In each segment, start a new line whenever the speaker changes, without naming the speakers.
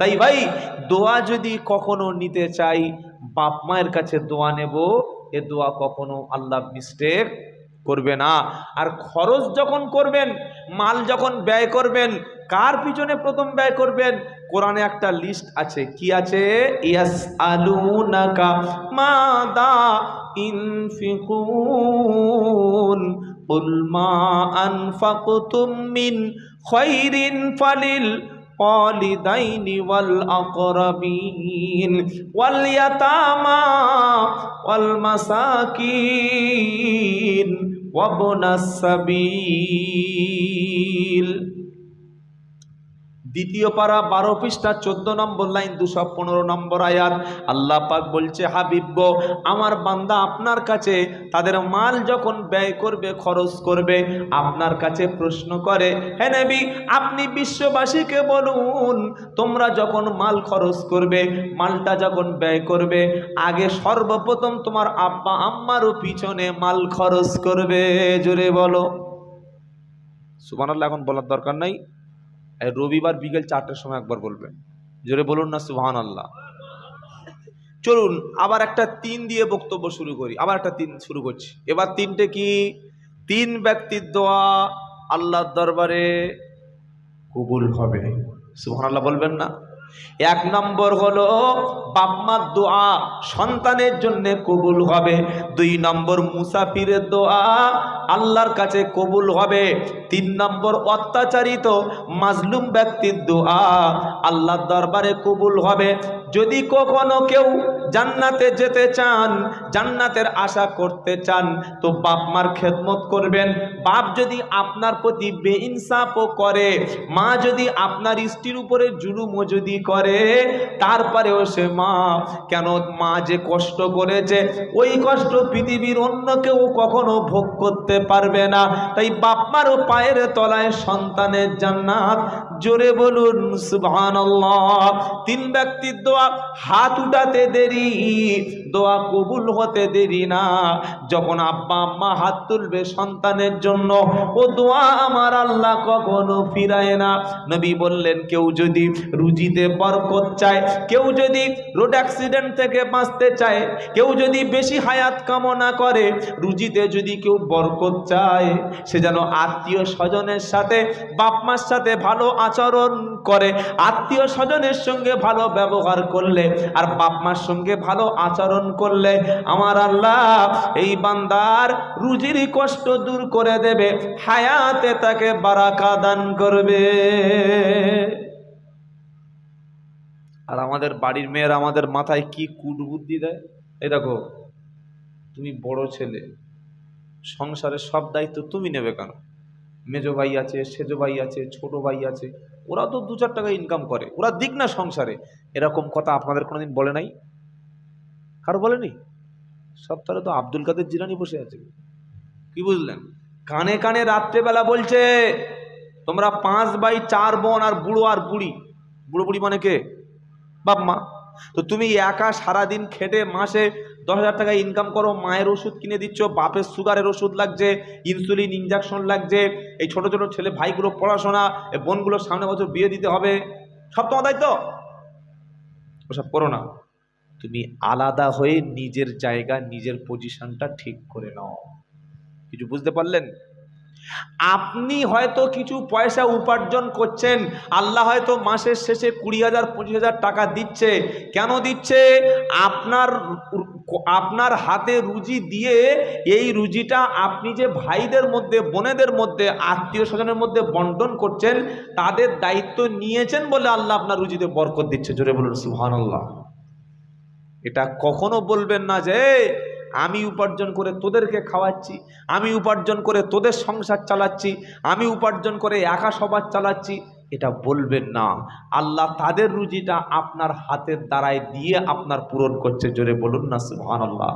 তাই ভাই দোয়া যদি কখনো নিতে চাই বাপ মায়ের কাছে দোয়া নেব এ দোয়া কখনো আল্লাহ মিস্টেক করবে না আর খরচ যখন করবেন মাল যখন ব্যয় করবেন কার পিছনে প্রথম ব্যয় করবেন কোরআনে একটা লিস্ট আছে কি আছে ইয়াস আলুনাকা মাদা ইনফিকুন قل ما أنفقتم من خير فللوالدين والأقربين واليتامى والمساكين وابن السبيل. দ্বিতীয় পারা বারো পৃষ্ঠা, চোদ্দ নম্বর লাইন, দুশো পনেরো নম্বর আয়াত। আল্লাহ পাক বলছে, হাবিব গো, আমার বান্দা আপনার কাছে, তাদের মাল যখন ব্যয় করবে, খরচ করবে, আপনার কাছে প্রশ্ন করে হ্যাঁ নবী, আপনি বিশ্ববাসীকে বলুন, তোমরা যখন মাল খরচ করবে, মালটা যখন ব্যয় করবে, আগে সর্বপ্রথম তোমার আব্বা আম্মারও পিছনে মাল খরচ করবে। জোরে বলো। সুবহানাল্লাহ, এখন বলার দরকার নাই। রবিবার বিকেল চারটের সময় একবার বলবেন জোরে বলুন না সুহান আল্লাহ চলুন, আবার একটা তিন দিয়ে বক্তব্য শুরু করি। আবার একটা তিন শুরু করছি। এবার তিনটে কি? তিন ব্যক্তির দোয়া আল্লাহর দরবারে কবুল হবে। সুহান আল্লাহ বলবেন না? এক নম্বর হলো, বাপমার দোয়া সন্তানের জন্য কবুল হবে। দুই নম্বর মুসাফিরের দোয়া আল্লাহর কাছে কবুল হবে। তিন নম্বর অত্যাচারিত মাজলুম ব্যক্তির দোয়া আল্লাহর দরবারে কবুল হবে। যদি কখনো কেউ জান্নাতে যেতে চান, জান্নাতের আশা করতে চান, তো বাপ মার খেদমত করবেন। বাপ যদি আপনার প্রতি বেইনসাফও করে, মা যদি আপনার স্ত্রীর উপরে জুলুমও যদি করে, তারপরেও সে মা কেন মা যে কষ্ট করেছে, ওই কষ্ট পৃথিবীর অন্য কেউ কখনো ভোগ করতে পারবে না। তাই বাপমার ও পায়ের তলায় সন্তানের জান্নাত জোরে বলুন, সুবহানাল্লাহ। তিন ব্যক্তির দোয়া, হাত উঠাতে দেরি, দোয়া কবুল হতে দেরি না। যখন আব্বা আম্মা হাত তুলবে সন্তানের জন্য, ও দোয়া আমার আল্লাহ কখনো ফিরায় না। নবী বললেন, কেউ যদি রুজিতে বরকত চায়, কেউ যদি রোড অ্যাক্সিডেন্ট থেকে বাঁচতে চায়, কেউ যদি বেশি হায়াত কামনা করে, রুজিতে যদি কেউ বরকত চায়, সে যেন আত্মীয় স্বজনের সাথে, বাপ মার সাথে ভালো আচরণ করে, আত্মীয় স্বজনের সঙ্গে ভালো ব্যবহার করলে, আর বাপ মার সঙ্গে ভালো আচরণ করলে, আমার আল্লাহ এই বান্দার রুজির কষ্ট দূর করে দেবে, হায়াতে তাকে বারাকা দান করবে। আর আমাদের বাড়ির মেয়েরা আমাদের মাথায় কি কুটবুদ্ধি দেয়? এই দেখো, তুমি বড় ছেলে, সংসারের সব দায়িত্ব তুমি নেবে কেন? মেজো ভাই আছে, সেজো ভাই আছে, ছোট ভাই আছে, ওরা তো দু চার টাকা ইনকাম করে, ওরা দিক না সংসারে। এরকম কথা আপনাদের কোনোদিন বলে নাই? কারও বলেনি সব তাহলে তো আব্দুল কাদের জিরানি বসে আছে। কি বুঝলেন? কানে কানে রাত্রেবেলা বলছে, তোমরা পাঁচ বাই চার বোন আর বুড়ো আর বুড়ি। বুড়ো বুড়ি মানে কে? বাপ মা। তো তুমি একা সারাদিন খেটে, মাসে দশ হাজার টাকা ইনকাম করো, মায়ের ওষুধ কিনে দিচ্ছ, বাপের সুগারের ওষুধ লাগছে ইনসুলিন ইঞ্জেকশন লাগছে, এই ছোট ছোট ছেলে ভাইগুলো পড়াশোনা, এই বোনগুলো সামনে বছর বিয়ে দিতে হবে, সব তোমার দায়িত্ব? ওসব করো না। তুমি আলাদা হয়ে নিজের জায়গা, নিজের পজিশনটা ঠিক করে নাও। কিছু বুঝতে পারলেন? আপনি হয়তো কিছু পয়সা উপার্জন করছেন, আল্লাহ হয়তো মাসের শেষে কুড়ি হাজার, পঁচিশ হাজার টাকা দিচ্ছে। কেন দিচ্ছে? আপনার আপনার হাতে রুজি দিয়ে এই রুজিটা আপনি যে ভাইদের মধ্যে, বোনেদের মধ্যে, আত্মীয় স্বজনের মধ্যে বন্টন করছেন, তাদের দায়িত্ব নিয়েছেন বলে আল্লাহ আপনার রুজিতে বরকত দিচ্ছে। জোরে বলুন সুহান আল্লাহ এটা কখনো বলবেন না যে আমি উপার্জন করে তোদেরকে খাওয়াচ্ছি, আমি উপার্জন করে তোদের সংসার চালাচ্ছি, আমি উপার্জন করে একা সবার চালাচ্ছি, এটা বলবেন না। আল্লাহ তাদের রুজিটা আপনার হাতের দ্বারায় দিয়ে আপনার পূরণ করছে, জোরে বলুন না সুহান আল্লাহ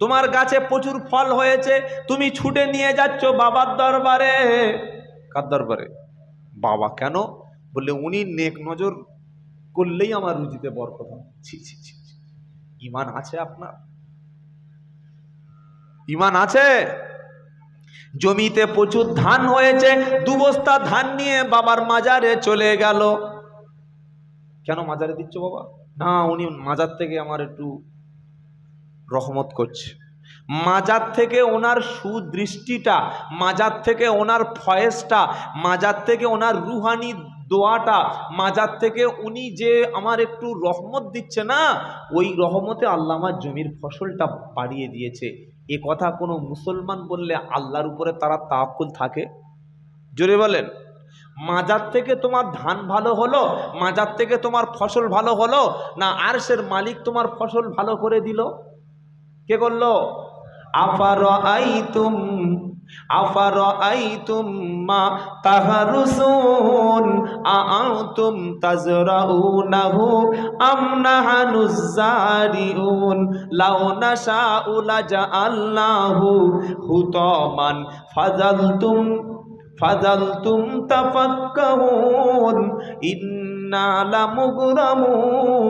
তোমার গাছে প্রচুর ফল হয়েছে, তুমি ছুটে নিয়ে যাচ্ছ বাবার দরবারে। কার দরবারে? বাবা কেন? বললে, উনি নেক নজর করলেই আমার রুজিতে বরকত ছি। ইমান আছে আপনার? ইমান আছে? জমিতে প্রচুর ধান হয়েছে, দু বস্তা ধান নিয়ে বাবার মাজারে চলে গেল। কেন মাজারে দিচ্ছ বাবা? না, উনি মাজার থেকে আমার একটু রহমত করছে। মাজার থেকে ওনার সুদৃষ্টিটা, মাজার থেকে ওনার ফয়েসটা, মাজার থেকে ওনার রুহানি দোয়াটা, মাজার থেকে উনি যে আমার একটু রহমত দিচ্ছে না, ওই রহমতে আল্লাহ আমার জমির ফসলটা বাড়িয়ে দিয়েছে। এ কথা কোনো মুসলমান বললে আল্লাহর উপরে তারা তাকুল থাকে? জোরে বলেন। মাজার থেকে তোমার ধান ভালো হলো, মাজার থেকে তোমার ফসল ভালো হলো, না আরশের মালিক তোমার ফসল ভালো করে দিল? কে করল? আফার আইতুম আফার আইতুম মা তাহারুসুন আআতুম তাজরাউনাহু, আম নাহানুজ জারিউন, লাউ নাশাউ লাজআলনাহু হুতামান, ফাজালতুম ফাজালতুম তাফাক্কাহুন ইন্না লামুগরামুন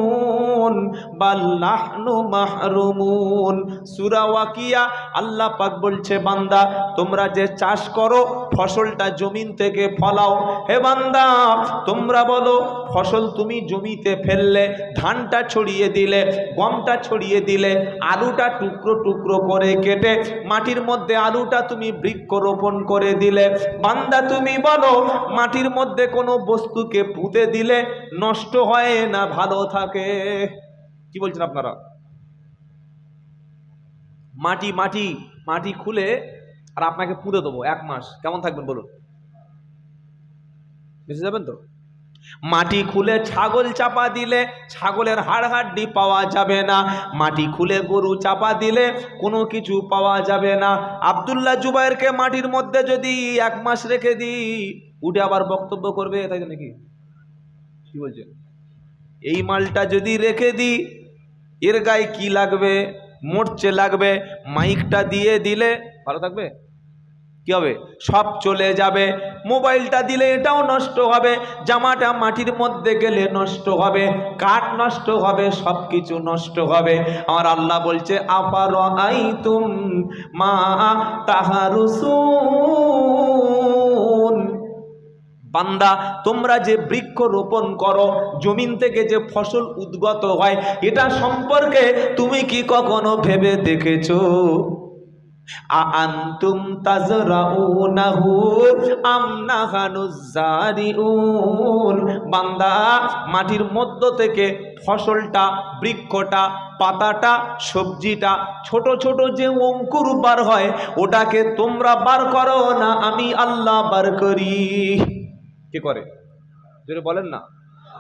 বাল নাহনু মাহরুমুন। সূরা ওয়াকিয়া আল্লাহ পাক বলছে, বান্দা, তোমরা যে চাষ করো, ফসলটা জমিন থেকে ফলাও। হে বান্দা, তোমরা বলো, ফসল তুমি জমিতে ফেললে, ধানটা ছড়িয়ে দিলে, গমটা ছড়িয়ে দিলে, আলুটা টুকরো টুকরো করে কেটে মাটির মধ্যে আলুটা তুমি বৃক্ষরোপণ করে দিলে। বান্দা, তুমি বলো, মাটির মধ্যে কোনো বস্তুকে পুঁতে দিলে নষ্ট হয় না, ভালো থাকে। কি বলছেন আপনারা? মাটি মাটি মাটি খুলে আর আপনাকে পুঁতে দেবো এক মাস। কেমন থাকবেন বলুন? বেঁচে যাবেন তো? মাটি খুলে ছাগল চাপা দিলে ছাগলের হাড় হাড্ডি পাওয়া যাবে না। মাটি খুলে গরু চাপা দিলে কোনো কিছু পাওয়া যাবে না। আবদুল্লাহ জুবাইরকে মাটির মধ্যে যদি এক মাস রেখে দিই, উঠে আবার বক্তব্য করবে, তাই নাকি? কি বলছেন? এই মালটা যদি রেখে দিই, এর গায়ে কি লাগবে? মরচে লাগবে। মাইকটা দিয়ে দিলে ভালো থাকবে? কি হবে? সব চলে যাবে। মোবাইলটা দিলে এটাও নষ্ট হবে। জামাটা মাটির মধ্যে গেলে নষ্ট হবে। কাঠ নষ্ট হবে সব কিছু নষ্ট হবে। আমার আল্লাহ বলছে আপার আই তুম মা তাহারুসুন? বান্দা, তোমরা যে বৃক্ষ রোপণ করো, জমিন থেকে যে ফসল উদ্গত হয়, এটা সম্পর্কে তুমি কি কখনো ভেবে দেখেছ? আআনতুম তাজরাউনাহু আম নাহানুজ জারিউন? বান্দা, মাটির মধ্য থেকে ফসলটা, বৃক্ষটা, পাতাটা, সবজিটা, ছোট ছোট যে অঙ্কুর বার হয়, ওটাকে তোমরা বার করো না, আমি আল্লাহ বার করি। কে করে? জোরে বলেন না।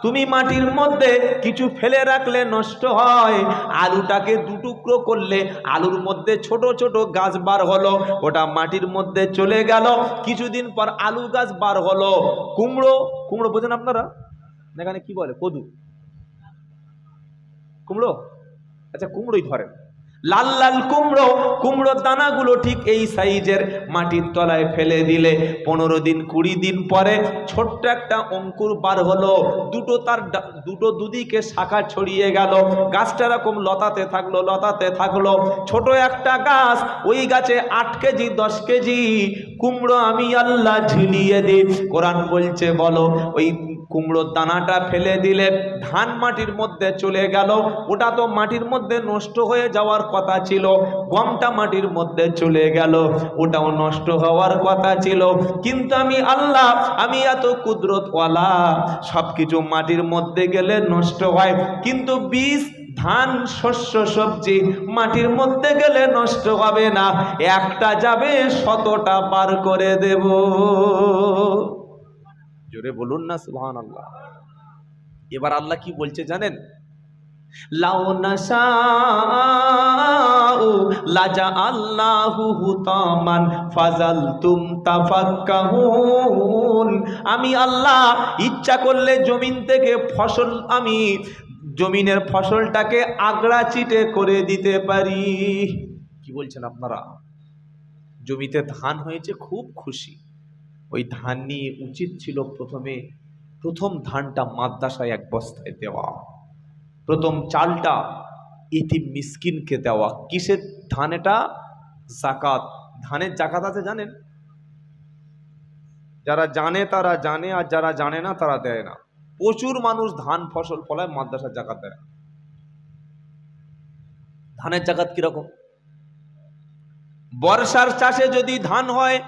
তুমি মাটির মধ্যে কিছু ফেলে রাখলে নষ্ট হয়, আলুটাকে দুটুকরো করলে আলুর মধ্যে ছোট ছোট গাছ বার হলো, ওটা মাটির মধ্যে চলে গেল, কিছুদিন পর আলু গাছ বার হলো। কুমড়ো কুমড়ো বোঝেন আপনারা? এখানে কি বলে? কদু। কুমড়ো? আচ্ছা কুমড়োই ধরেন। লাল লাল কুমড়ো, কুমড়োর দানাগুলো ঠিক এই সাইজের মাটির তলায় ফেলে দিলে পনেরো দিন, কুড়ি দিন পরে ছোট্ট একটা অঙ্কুর বার হলো। দুটো তার দুটো দুদিকে শাখা ছড়িয়ে গেল। গাছটা এরকম লতাতে থাকল লতাতে থাকল। ছোট একটা গাছ, ওই গাছে আট কেজি, দশ কেজি। কুমড়ো আমি আল্লাহ ঝিলিয়ে দিই। কোরআন বলছে, বলো, ওই কুমড়োর দানাটা ফেলে দিলে ধান মাটির মধ্যে চলে গেল। ওটা তো মাটির মধ্যে নষ্ট হয়ে যাওয়ার কথা ছিল। গমটা মাটির মধ্যে চলে গেল। ওটাও নষ্ট হওয়ার কথা ছিল। কিন্তু আমি আল্লাহ, আমি এত কুদরতওয়ালা। সব কিছু মাটির মধ্যে গেলে নষ্ট হয়। কিন্তু বীজ, ধান, শস্য, সবজি মাটির মধ্যে গেলে নষ্ট হবে না। একটা যাবে শতটা পার করে দেব। জোরে বলুন না সুবহান আল্লাহ এবার আল্লাহ কি বলছে জানেন? লাজা আমি আল্লাহ ইচ্ছা করলে জমিন থেকে ফসল, আমি জমিনের ফসলটাকে আগড়া চিটে করে দিতে পারি। কি বলছেন আপনারা? জমিতে ধান হয়েছে, খুব খুশি। ওই ধান নিয়ে উচিত ছিল প্রথমে প্রথম ধানটা মাদ্রাসায় এক বস্তায় দেওয়া। প্রথম চালটা ইতি মিসকিনকে দেওয়া। কিসের ধান এটা? জাকাত। ধানের জাকাত আছে জানেন? যারা জানে তারা জানে, আর যারা জানে না তারা দেয় না। প্রচুর মানুষ ধান ফসল ফলায় মাদ্রাসার জাকাত দেয় ধানের জাকাত কীরকম? বর্ষার চাষে যদি ধান হয়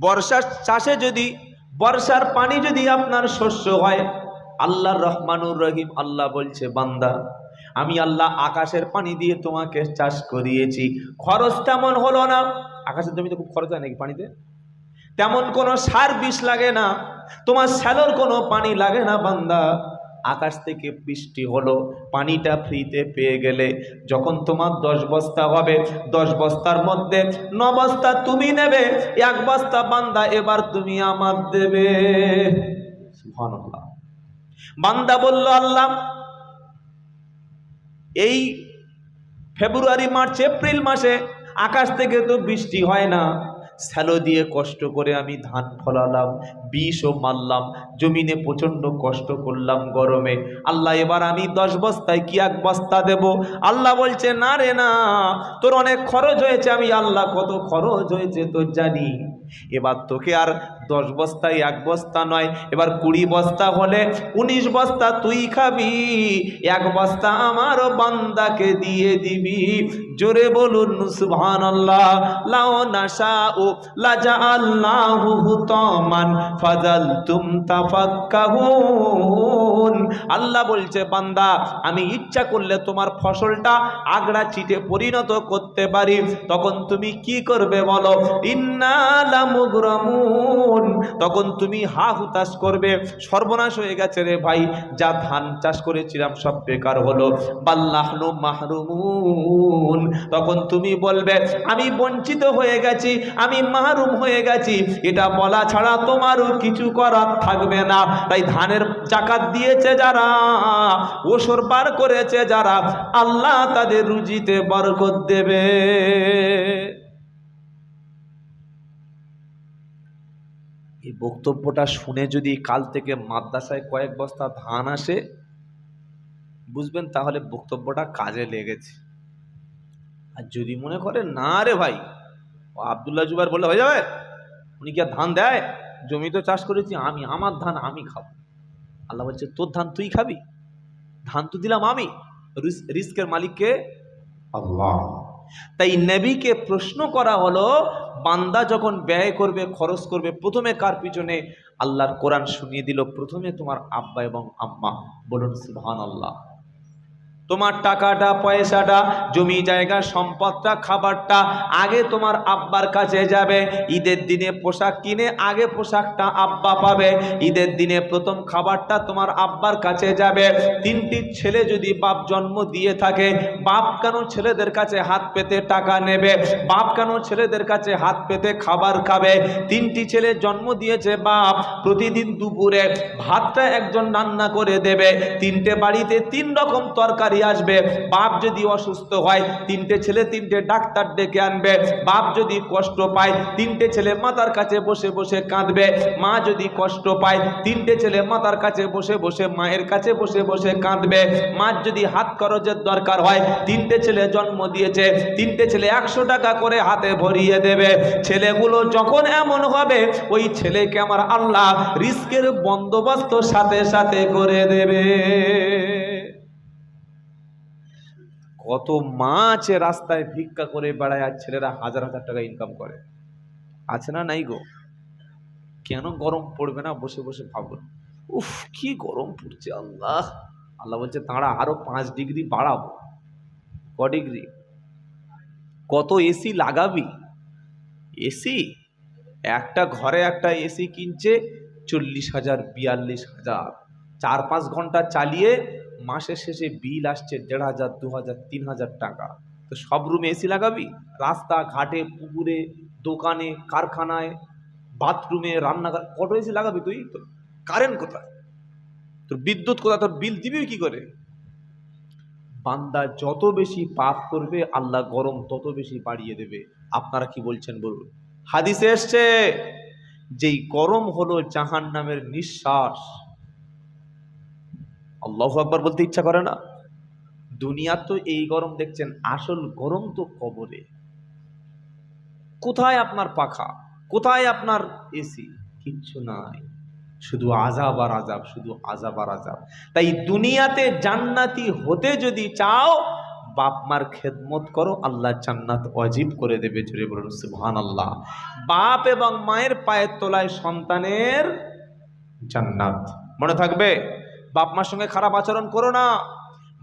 বর্ষার চাষে যদি, বর্ষার পানি যদি আপনার শস্য হয় আল্লাহ রহমানুর রহিম, আল্লাহ বলছে, বান্দা, আমি আল্লাহ আকাশের পানি দিয়ে তোমাকে চাষ করিয়েছি। খরচ তেমন হলো না। আকাশের জমিতে খুব খরচ হয় নাকি পানিতে? তেমন কোনো সার বিষ লাগে না। তোমার স্যালোর কোনো পানি লাগে না, বান্দা। আকাশ থেকে বৃষ্টি হলো, পানিটা ফ্রিতে পেয়ে গেলে। যখন তোমার দশ বস্তা হবে, দশ বস্তার মধ্যে ন বস্তা তুমি নেবে, এক বস্তা বান্দা এবার তুমি আমার দেবে। বান্দা বলল, আল্লাহ, এই ফেব্রুয়ারি, মার্চ, এপ্রিল মাসে আকাশ থেকে তো বৃষ্টি হয় না। স্যালো দিয়ে কষ্ট করে আমি ধান ফলালাম বিষও মারলাম, জমিনে প্রচণ্ড কষ্ট করলাম গরমে। আল্লাহ, এবার আমি দশ বস্তায় কি এক বস্তা দেব? আল্লাহ বলছে, না রে না, তোর অনেক খরচ হয়েছে। আমি, আল্লাহ, কত খরচ হয়েছে তোর জানি। এবার তোকে আর দশ বস্তায় এক বস্তা নয়, এবার কুড়ি বস্তা হলে উনিশ বস্তা তুই খাবি, এক বস্তা আমারও বান্দাকে দিয়ে দিবি। জোরে বলুন সুবহান আল্লাহ লাও নাশা ও লাজা আল্লাহ তমান ফাজাল তুম তাফাক্কাহুন। আল্লাহ বলছে, বান্দা, আমি ইচ্ছা করলে তোমার ফসলটা আগড়া চিটে পরিণত করতে পারি। তখন তুমি কি করবে বলো? ইন্নালামুগরামুন তখন তুমি হা হুতাশ করবে, সর্বনাশ হয়ে গেছে রে ভাই, যা ধান চাষ করেছিলাম সব বেকার হলো। বাল্লাহনু মাহরুমুন। তখন তুমি বলবে, আমি বঞ্চিত হয়ে গেছি, আমি মাহরুম হয়ে গেছি। এটা বলা ছাড়া তোমারও কিছু করার থাকবে না। তাই ধানের জাকাত দিয়েছে যারা ওসর পার করেছে যারা, আল্লাহ তাদের রুজিতে বরকত দেবে। বক্তব্যটা শুনে যদি কাল থেকে মাদ্রাসায় কয়েক বস্তা ধান আসে, বুঝবেন তাহলে বক্তব্যটা কাজে লেগেছে। আর যদি মনে করে না রে ভাই, আবদুল্লাহ জুবার বললে হয়ে যাবে? উনি কি আর ধান দেয়? জমি তো চাষ করেছি, আমি আমার ধান, আমি খাব। আল্লাহ বলছে, তোর ধান তুই খাবি? ধান তো দিলাম আমি। রিস- রিস্কের মালিককে? আল্লাহ। তাই নবীকে প্রশ্ন করা হলো, বান্দা যখন ব্যয় করবে, খরচ করবে, প্রথমে কার পিছনে? আল্লাহর কোরআন শুনিয়ে দিল, প্রথমে তোমার আব্বা এবং আম্মা। বলুন সুবহান আল্লাহ তোমার টাকাটা, পয়সাটা, জমি জায়গা, সম্পদটা, খাবারটা আগে তোমার আব্বার কাছে যাবে। ঈদের দিনে পোশাক কিনে আগে পোশাকটা আব্বা পাবে। ঈদের দিনে প্রথম খাবারটা তোমার আব্বার কাছে যাবে। তিনটি ছেলে যদি বাপ জন্ম দিয়ে থাকে, বাপ কেন ছেলেদের কাছে হাত পেতে টাকা নেবে? বাপ কেন ছেলেদের কাছে হাত পেতে খাবার খাবে? তিনটি ছেলে জন্ম দিয়েছে বাপ, প্রতিদিন দুপুরে ভাতটা একজন রান্না করে দেবে। তিনটে বাড়িতে তিন রকম তরকারি আসবে, বাপ যদি অসুস্থ হয়, তিনটে ছেলে তিনটে ডাক্তার ডেকে আনবে। বাপ যদি কষ্ট পায়, তিনটে ছেলে মাতার কাছে বসে বসে কাঁদবে। মা যদি কষ্ট পায়, তিনটে ছেলে মাতার কাছে বসে বসে মায়ের কাছে বসে বসে কাঁদবে। মার যদি হাত খরচের দরকার হয়, তিনটে ছেলে জন্ম দিয়েছে, তিনটে ছেলে একশো টাকা করে হাতে ভরিয়ে দেবে। ছেলেগুলো যখন এমন হবে, ওই ছেলেকে আমার আল্লাহ রিস্কের বন্দোবস্ত সাথে সাথে করে দেবে। কত মা আছে রাস্তায় ভিক্ষা করে বেড়ায় আর ছেলেরা হাজার হাজার টাকা ইনকাম করে। আছে না নাই গো? কেন গরম পড়বে না? বসে বসে ভাবুন। উফ, কি গরম পড়ছে, আল্লাহ। আল্লাহ বলছে তাঁরা আরও পাঁচ ডিগ্রি বাড়াবো। ক ডিগ্রি? কত এসি লাগাবি? এসি একটা ঘরে একটা এসি কিনছে চল্লিশ হাজার, বিয়াল্লিশ হাজার। চার পাঁচ ঘণ্টা চালিয়ে মাসের শেষে বিল আসছে দেড় হাজার, দু হাজার, তিন হাজার টাকা। তো সব রুমে এসি লাগাবি? রাস্তা, ঘাটে, পুকুরে, দোকানে, কারখানায় বাথরুমে রান্নাঘর কত এসি লাগাবি তুই? তো কারেন্ট কোথায়? তোর বিদ্যুৎ কোথায়? তোর বিল দিবি কি করে? বান্দা যত বেশি পাপ করবে, আল্লাহ গরম তত বেশি বাড়িয়ে দেবে। আপনারা কি বলছেন বলুন? হাদিসে এসছে, যেই গরম হলো জাহান নামের নিঃশ্বাস আল্লাহ আকবার বলতে ইচ্ছা করে না। দুনিয়া তো এই গরম দেখছেন, আসল গরম তো কবরে। কোথায় আপনার পাখা? কোথায় আপনার এসি কিচ্ছু নাই। শুধু আজাব আর আজাব শুধু আজাব আর আজাব তাই দুনিয়াতে জান্নাতি হতে যদি চাও, বাপ মার খেদমত করো, আল্লাহ জান্নাত অজীব করে দেবে জুড়ে বলুন সুবহান আল্লাহ বাপ এবং মায়ের পায়ের তোলায় সন্তানের জান্নাত। মনে থাকবে? বাপ মার সঙ্গে খারাপ আচরণ করো না।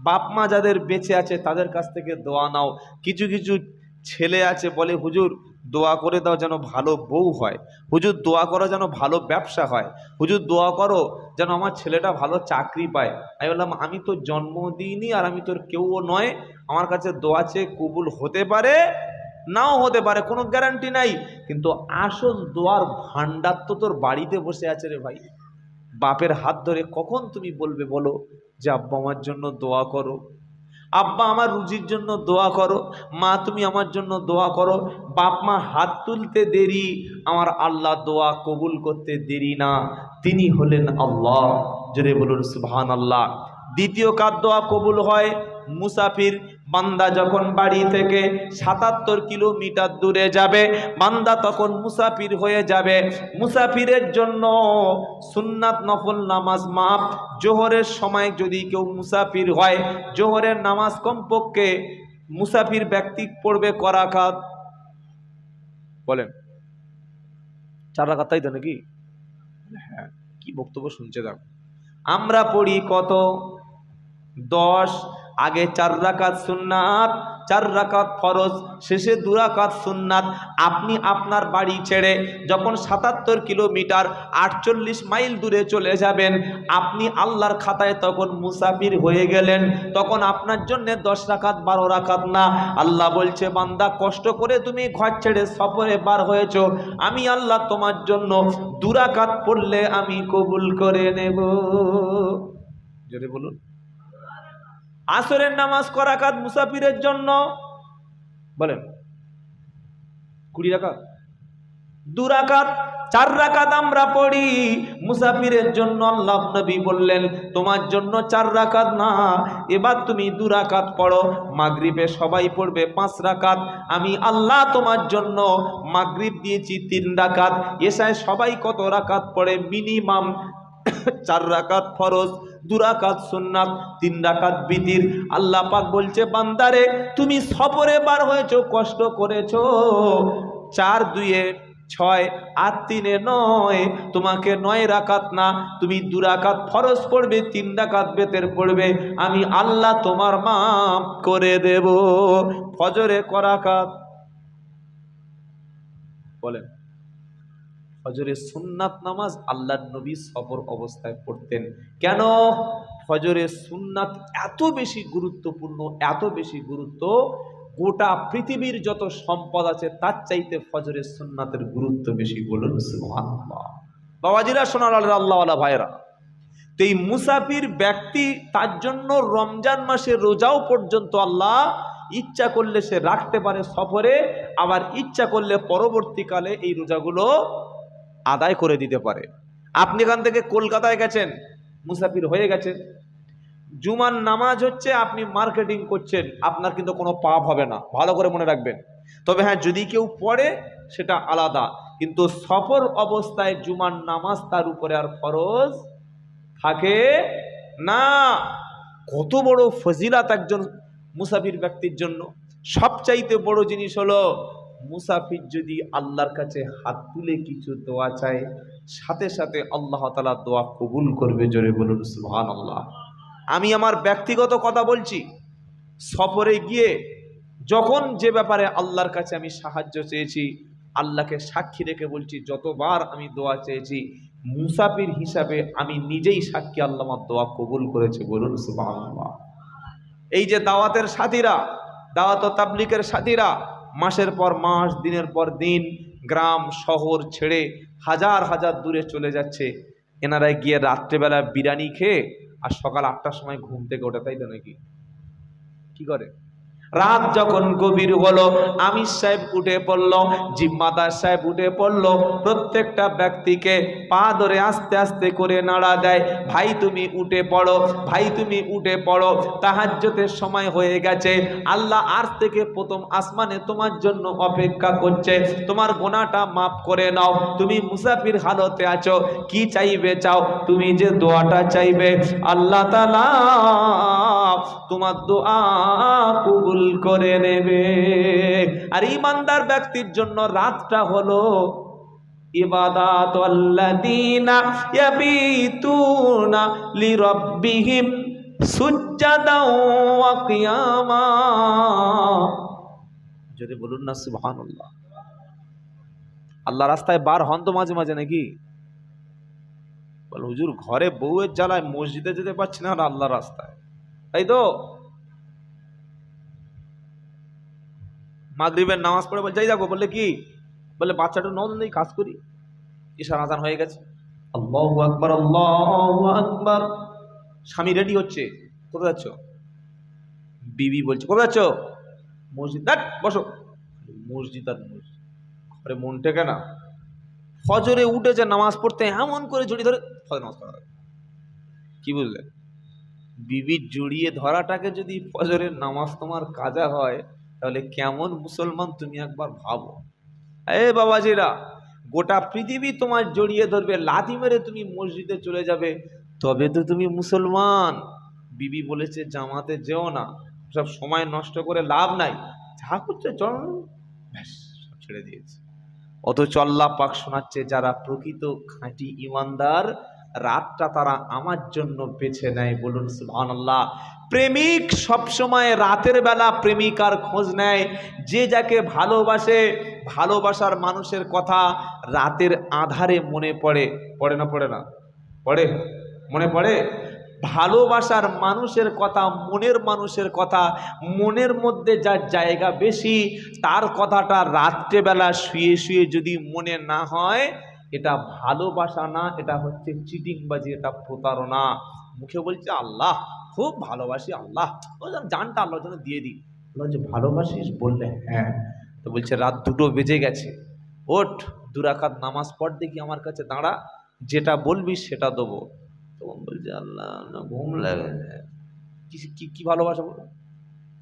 বাপ মা যাদের বেঁচে আছে, তাদের কাছ থেকে দোয়া নাও। কিছু কিছু ছেলে আছে বলে, হুজুর, দোয়া করে দাও যেন ভালো বউ হয়। হুজুর, দোয়া করো যেন ভালো ব্যবসা হয়। হুজুর, দোয়া করো যেন আমার ছেলেটা ভালো চাকরি পায়। আমি বললাম, আমি তো জন্ম দিইনি আর আমি তোর কেউও নয়। আমার কাছে দোয়া চেয়ে কবুল হতে পারে, নাও হতে পারে, কোনো গ্যারান্টি নাই। কিন্তু আসল দোয়ার ভান্ডার তো তোর বাড়িতে বসে আছে রে ভাই। বাপের হাত ধরে কখন তুমি বলবে বলো যে আব্বা আমার জন্য দোয়া করো? আব্বা আমার রুজির জন্য দোয়া করো। মা তুমি আমার জন্য দোয়া করো। বাপ মা হাত তুলতে দেরি, আমার আল্লাহ দোয়া কবুল করতে দেরি না। তিনি হলেন আল্লাহ। জোরে বলুন সুবহান আল্লাহ দ্বিতীয় কার দোয়া কবুল হয়? মুসাফির বান্দা যখন বাড়ি থেকে সাতাত্তর কিলোমিটার দূরে যাবে, বান্দা তখন মুসাফির হয়ে যাবে। মুসাফিরের জন্য সুন্নাত নফল নামাজ মাপ জোহরের সময় যদি কেউ মুসাফির হয়, জোহরের নামাজ কমপক্ষে মুসাফির ব্যক্তি পড়বে করাকাত বলেন। চার রাখাত তাই তো নাকি? হ্যাঁ কি বক্তব্য শুনছে দেখো। আমরা পড়ি কত? দশ আগে চার রাকাত সুন্নাত, চার রাকাত ফরজ, শেষে দু রাকাত সুন্নাত। আপনি আপনার বাড়ি ছেড়ে যখন সাতাত্তর কিলোমিটার আটচল্লিশ মাইল দূরে চলে যাবেন, আপনি আল্লাহর খাতায় তখন মুসাফির হয়ে গেলেন। তখন আপনার জন্য দশ রাকাত, বারো রাকাত না। আল্লাহ বলছে, বান্দা, কষ্ট করে তুমি ঘর ছেড়ে সফরে বার হয়েছ। আমি আল্লাহ তোমার জন্য দুরাকাত পড়লে আমি কবুল করে নেব। জোরে বলুন। আসরের নামাজ করাকাত মুসাফিরের জন্য, বলেন, কুড়ি রাকাত? দু রাকাত, চার রাকাত আমরা পড়ি। মুসাফিরের জন্য আল্লাহ নবী বললেন, তোমার জন্য চার রাকাত না, এবার তুমি দু রাকাত পড়ো। মাগরিবে সবাই পড়বে পাঁচ রাকাত। আমি আল্লাহ তোমার জন্য মাগরিব দিয়েছি তিন রাকাত। এসায় সবাই কত রাকাত পড়ে? মিনিমাম চার রাকাত ফরজ। দু রাকাত সুন্নাত, তিন রাকাত বিতির। আল্লাহ পাক বলছে, বান্দারে, তুমি সফরে বার হয়েছ, কষ্ট করেছ। চার দুয়ে ছয়, আর তিনে নয়, তোমাকে নয় রাকাত না, তুমি দু রাকাত ফরজ পড়বে, তিন রাকাত বেতের পড়বে। আমি আল্লাহ তোমার মাপ করে দেব। ফজরে করাকাত বলেন। ফজরের সুন্নাত নামাজ আল্লাহ নবী সফর অবস্থায় পড়তেন। কেন? ফজরের সুন্নাত এত বেশি গুরুত্বপূর্ণ, এত বেশি গুরুত্ব, গোটা পৃথিবীর যত সম্পদ আছে তার চাইতে ফজরের সুন্নাতের গুরুত্ব বেশি বলুন বাবাজিরা শোনার আল্লাহওয়ালা ভাইরা তো এই মুসাফির ব্যক্তি তার জন্য রমজান মাসে রোজাও পর্যন্ত আল্লাহ ইচ্ছা করলে সে রাখতে পারে সফরে, আবার ইচ্ছা করলে পরবর্তীকালে এই রোজাগুলো আদায় করে দিতে পারে। আপনি এখান থেকে কলকাতায় গেছেন, মুসাফির হয়ে গেছেন। জুমার নামাজ হচ্ছে আপনি মার্কেটিং করছেন, আপনার কিন্তু কোনো পাপ হবে না। ভালো করে মনে রাখবেন। তবে হ্যাঁ যদি কেউ পড়ে, সেটা আলাদা। কিন্তু সফর অবস্থায় জুমার নামাজ তার উপরে আর ফরজ থাকে না। কত বড় ফজিলাত একজন মুসাফির ব্যক্তির জন্য। সবচাইতে বড় জিনিস হলো মুসাফির যদি আল্লাহর কাছে হাত তুলে কিছু দোয়া চায়, সাথে সাথে আল্লাহ তালা দোয়া কবুল করবে জোরে বলুন সুহান আল্লাহ আমি আমার ব্যক্তিগত কথা বলছি, সফরে গিয়ে যখন যে ব্যাপারে আল্লাহর কাছে আমি সাহায্য চেয়েছি, আল্লাহকে সাক্ষী রেখে বলছি, যতবার আমি দোয়া চেয়েছি, মুসাফির হিসাবে আমি নিজেই সাক্ষী আল্লাহ আমার দোয়া কবুল করেছে বলুন সুবাহ এই যে দাওয়াতের সাথীরা, দাওয়াত তাবলিকের সাথীরা মাসের পর মাস, দিনের পর দিন, গ্রাম, শহর ছেড়ে হাজার হাজার দূরে চলে যাচ্ছে। এনারা গিয়ে রাত্রেবেলা বিরিয়ানি খেয়ে আর সকাল আটটার সময় ঘুম থেকে ওঠে, তাই তো নাকি? কি করে? রাত যখন গভীর হলো, আমির সাহেব উঠে পড়ল, জিম্মাদার সাহেব উঠে পড়ল। প্রত্যেকটা ব্যক্তিকে পা ধরে আস্তে আস্তে করে নাড়া দেয়, ভাই তুমি উঠে পড়ো, ভাই তুমি উঠে পড়ো তাহাজ্জতের সময় হয়ে গেছে। আল্লাহ আজ থেকে প্রথম আসমানে তোমার জন্য অপেক্ষা করছে। তোমার গোনাটা মাফ করে নাও। তুমি মুসাফির হালতে আছো, কি চাইবে চাও? তুমি যে দোয়াটা চাইবে, আল্লাহ তালা তোমার দোয়া কবুল করে নেবে। আর ইমানদার ব্যক্তির জন্য রাতটা হলো যদি বলুন না, সুবহানাল্লাহ। আল্লাহ রাস্তায় বার হন তো মাঝে মাঝে নাকি? বল, হুজুর, ঘরে বউয়ের জ্বালায় মসজিদে যেতে পারছি না আল্লাহ রাস্তায়। তাই তো? মাগরিবের নামাজ পড়ে বল যাই দেখো বললে কি? বলে বাচ্চাটা নজন নেই কাজ করি। ঈশান আজান হয়ে গেছে। আল্লাহু আকবার আল্লাহু আকবার। স্বামী রেডি হচ্ছে। কোথায় যাচ্ছ? বিবি বলছে কোথায় যাচ্ছ? মসজিদ দেখ বসো। মসজিদ আর মসজিদ। ঘরে মন টেকে না ফজরে উঠেছে নামাজ পড়তে এমন করে জড়িয়ে ধরে ফজর নামাজ পড়া। কি বুঝলেন বিবির জড়িয়ে ধরাটাকে যদি ফজরের নামাজ তোমার কাজা হয় তাহলে কেমন মুসলমান তুমি একবার ভাবো? এ বাবাজিরা, গোটা পৃথিবী তোমার জড়িয়ে ধরবে, লাথি মেরে তুমি মসজিদে চলে যাবে। তবে তো তুমি মুসলমান। বিবি বলেছে, জামাতে যেও না। সব সময় নষ্ট করে লাভ নাই। যা করছে, চল। ব্যাস, সব ছেড়ে দিয়েছে। অথচ আল্লাহ পাক শোনাচ্ছে, যারা প্রকৃত খাঁটি ইমানদার রাতটা তারা আমার জন্য বেছে নেয় বলুন সুবহানাল্লাহ। প্রেমিক সবসময় রাতের বেলা প্রেমিকার খোঁজ নেয়, যে যাকে ভালোবাসে, ভালোবাসার মানুষের কথা রাতের আধারে মনে পড়ে। পড়ে না পড়ে না? পড়ে? মনে পড়ে? ভালোবাসার মানুষের কথা, মনের মানুষের কথা, মনের মধ্যে যার জায়গা বেশি, তার কথাটা রাত্রেবেলা শুয়ে শুয়ে যদি মনে না হয় এটা ভালোবাসা না, এটা হচ্ছে চিটিংবাজি, এটা প্রতারণা। মুখে বলছে, আল্লাহ, খুব ভালোবাসি, আল্লাহ। জানটা আল্লাহর জন্য দিয়ে দিই। যে ভালোবাসিস বললে হ্যাঁ। তো বলছে, রাত দুটো বেজে গেছে। ওঠ দুরাকাত নামাজ পড়, দেখি আমার কাছে দাঁড়া। যেটা বলবি সেটা দেবো। তখন বলছে, আল্লাহ ঘুম লাগে কি কি- কি ভালোবাসা বলো?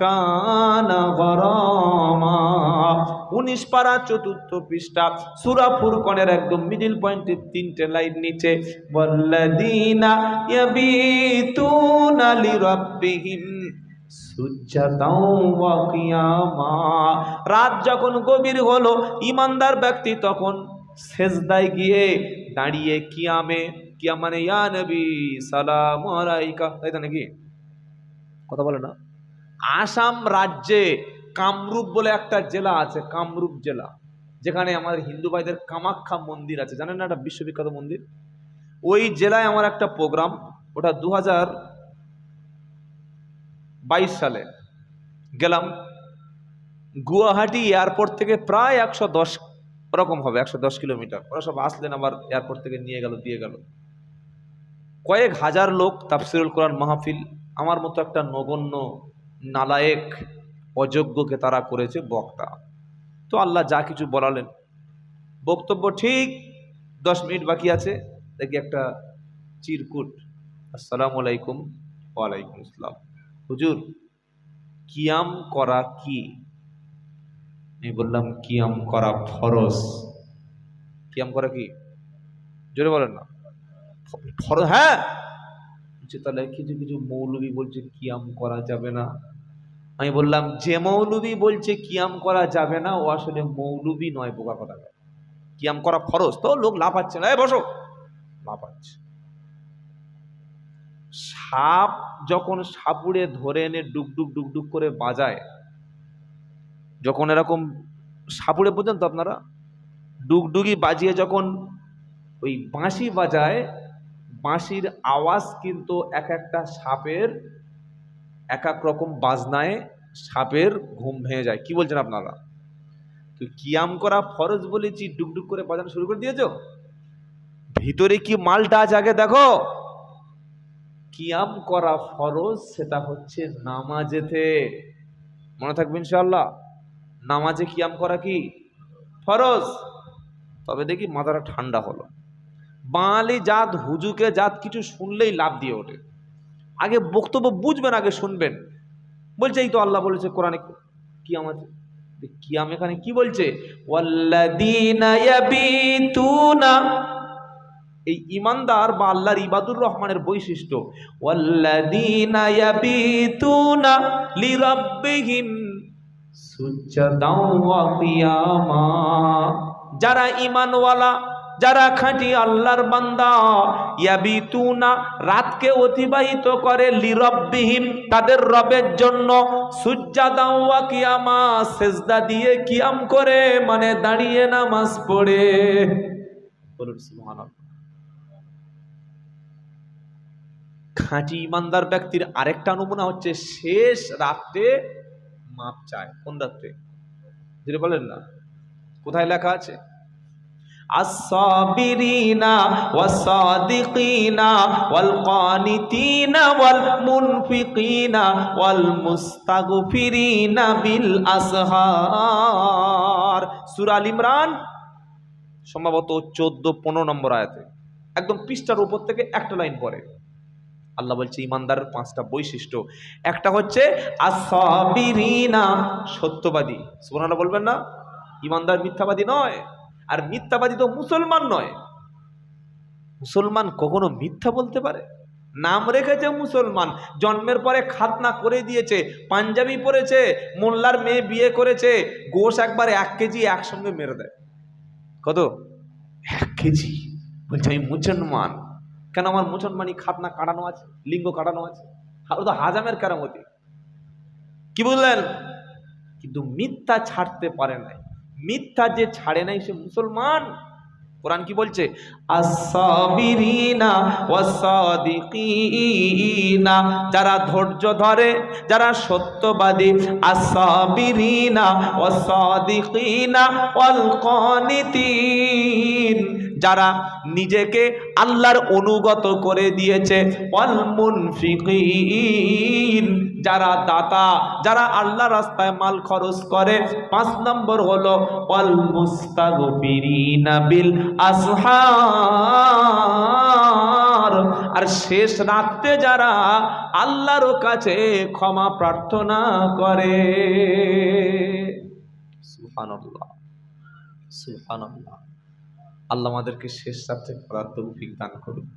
কান গরমা উনিশ পারা চতুর্থ পৃষ্ঠা, সুরা ফুরকনের একদম মিডিল পয়েন্টের তিনটে লাইন নিচে বল্লাদিনা ইয়াবিতুনা লিরাব্বিহিম রাত যখন গভীর হলো ইমানদার ব্যক্তি তখন সেজদায় গিয়ে দাঁড়িয়ে কিয়ামে কিয়াম মানে ইয়া নবী, সালাম আলাইকা। তাই তো নাকি? কথা বলে না? আসাম রাজ্যে কামরূপ বলে একটা জেলা আছে, কামরূপ জেলা। যেখানে আমাদের হিন্দু ভাইদের কামাখ্যা মন্দির আছে। জানেন না একটা বিশ্ববিখ্যাত মন্দির? ওই জেলায় আমার একটা প্রোগ্রাম, ওটা দু বাইশ সালে। গেলাম, গুয়াহাটি এয়ারপোর্ট থেকে প্রায় একশো দশ, ওরকম হবে, একশো দশ কিলোমিটার। ওরা সব আসলেন আবার এয়ারপোর্ট থেকে নিয়ে গেল, দিয়ে গেল। কয়েক হাজার লোক তাফসিরুল কোরআন মাহফিল, আমার মতো একটা নগণ্য নালায়েক, অযোগ্যকে তারা করেছে বক্তা। তো আল্লাহ যা কিছু বলালেন। বক্তব্য ঠিক দশ মিনিট বাকি আছে। দেখি একটা চিরকুট। আসসালামু আলাইকুম, ওয়ালাইকুম আসসালাম। হুজুর, কিয়াম করা কি? আমি বললাম, কিয়াম করা ফরজ। কিয়াম করা কি? জোরে বলেন না। ফরজ হ্যাঁ! বলছে, তাহলে কিছু কিছু মৌলবি বলছে, কিয়াম করা যাবে না। আমি বললাম, যে মৌলবি বলছে, কিয়াম করা যাবে না, ও আসলে মৌলবি নয়, বোকা কথা কিয়াম করা ফরজ? তো লোক লাফাচ্ছে না বসো। লাফাচ্ছে। সাপ যখন সাপুড়ে ধরে এনে ডুকডুক ডুকডুক করে বাজায়, যখন এরকম সাপুড়ে বোঝেন তো আপনারা ডুগডুগি বাজিয়ে যখন ওই বাঁশি বাজায় বাঁশির আওয়াজ কিন্তু এক একটা সাপের এক এক রকম বাজনায় সাপের ঘুম ভেঙে যায়। কি বলছেন আপনারা? তো কিয়াম করা ফরজ বলেছি ডুকডুক করে বাজানো শুরু করে দিয়েছ? ভিতরে কি মালটা আছে আগে দেখো। কিয়াম করা ফরজ সেটা হচ্ছে নামাজেতে। মনে থাকবে ইনশাল্লাহ নামাজে কিয়াম করা কি? ফরজ। তবে দেখি মাথাটা ঠান্ডা হলো। বাঙালি জাত, হুজুকে জাত কিছু শুনলেই লাভ দিয়ে ওঠে। আগে বক্তব্য বুঝবেন, আগে শুনবেন। বলছে, এই তো আল্লাহ বলেছে কোরআনে কি কিয়াম আছে কিয়াম এখানে কি বলছে? এই ইমানদার বা আল্লাহর ইবাদুর রহমানের বৈশিষ্ট্য যারা ঈমানওয়ালা যারা খাঁটি আল্লাহর বান্দা, ইয়াবিতুনা, রাতকে অতিবাহিত করে লিরব্বিহিম, তাদের রবের জন্য সুজ্জাদাও ওয়া কিয়ামা, সেজদা দিয়ে কিয়াম করে মানে দাঁড়িয়ে নামাজ পড়ে। খাঁটি ইমানদার ব্যক্তির আরেকটা নমুনা হচ্ছে, শেষ রাত্রে মাপ চায়। কোন রাত্রে? বলেন না। কোথায় লেখা আছে? الصابرين والصادقين والقانتين والمنفقين والمستغفرين بالأسهار সূরা আল ইমরান সম্ভবত চোদ্দ পনেরো নম্বর আয়াতে একদম পৃষ্ঠার উপর থেকে একটা লাইন পরে আল্লাহ বলছে ইমানদারের পাঁচটা বৈশিষ্ট্য একটা হচ্ছে আসাবিরিনা সত্যবাদী সুবহানাল্লাহ বলবেন না ইমানদার মিথ্যাবাদী নয় আর মিথ্যাবাদী তো মুসলমান নয়। মুসলমান কখনো মিথ্যা বলতে পারে? নাম রেখেছে মুসলমান, জন্মের পরে খাতনা করে দিয়েছে, পাঞ্জাবি পরেছে, মোল্লার মেয়ে বিয়ে করেছে, গোশ একবার এক কেজি একসঙ্গে মেরে দেয়। কত? এক কেজি। বলছে, আমি মুসলমান। কেন আমার মুসলমানি খাতনা কাটানো আছে, লিঙ্গ কাটানো আছে? ও তো হাজামের কেরামতি। কি বললেন? কিন্তু মিথ্যা ছাড়তে পারে নাই। মিথ্যা যে ছাড়ে নাই সে মুসলমান। কোরআন কি বলছে? যারা ধৈর্য ধরে, যারা সত্যবাদী। আসাবিরিনা ওয়াসাদিকিনা ওয়াল কানিতিন যারা নিজেকে আল্লাহর অনুগত করে দিয়েছে যারা দাতা, যারা আল্লাহ রাস্তায় মাল খরচ করে। পাঁচ নম্বর হলো আর শেষ রাত্রে যারা আল্লাহর কাছে ক্ষমা প্রার্থনা করে। সুবহানাল্লাহ সুবহানাল্লাহ। আল্লাহ আমাদেরকে শেষ সাথে করার তৌফিক দান করুন।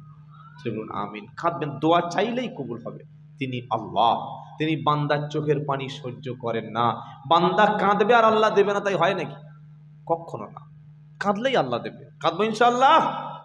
চলুন, আমিন। কাঁদবেন দোয়া চাইলেই কবুল হবে। তিনি আল্লাহ। তিনি বান্দার চোখের পানি সহ্য করেন না। বান্দা কাঁদবে আর আল্লাহ দেবে না, তাই হয় নাকি? কখনো না। কাঁদলেই আল্লাহ দেবে। কাঁদবো ইনশাল্লাহ